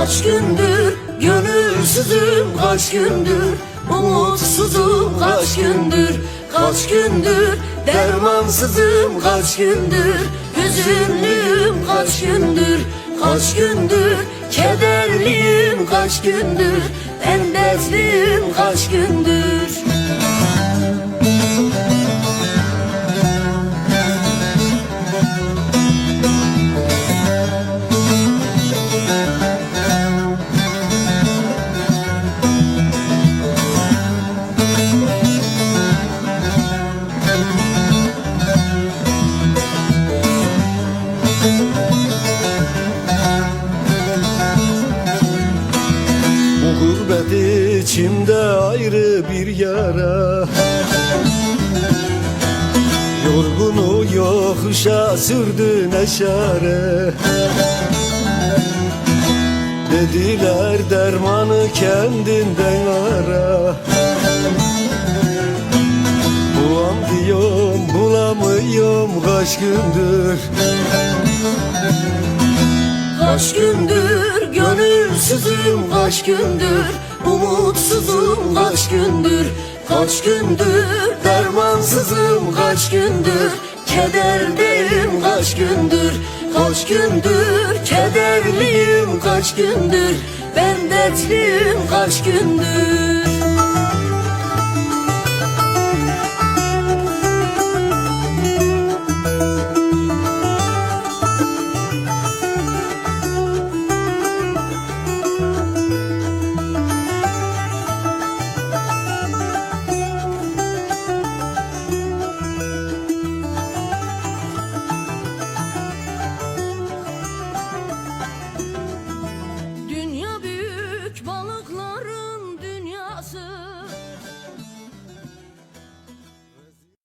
kaç gündür Gönülsüzüm kaç gündür Umutsuzum kaç gündür Kaç gündür Dermansızım kaç gündür Hüzünlüyüm kaç gündür Kaç gündür Kederliyim kaç gündür Endezliyim kaç gündür. İçimde ayrı bir yara. Yorgunu yokuşa sürdü neşare. Dediler dermanı kendinden ara. Bulam diyorum bulamıyorum kaç gündür? Kaç gündür gönülsüzüm kaç gündür Umutsuzum kaç gündür Kaç gündür dermansızım kaç gündür Kederdeyim kaç gündür Kaç gündür kederliyim kaç gündür Ben dertliyim kaç gündür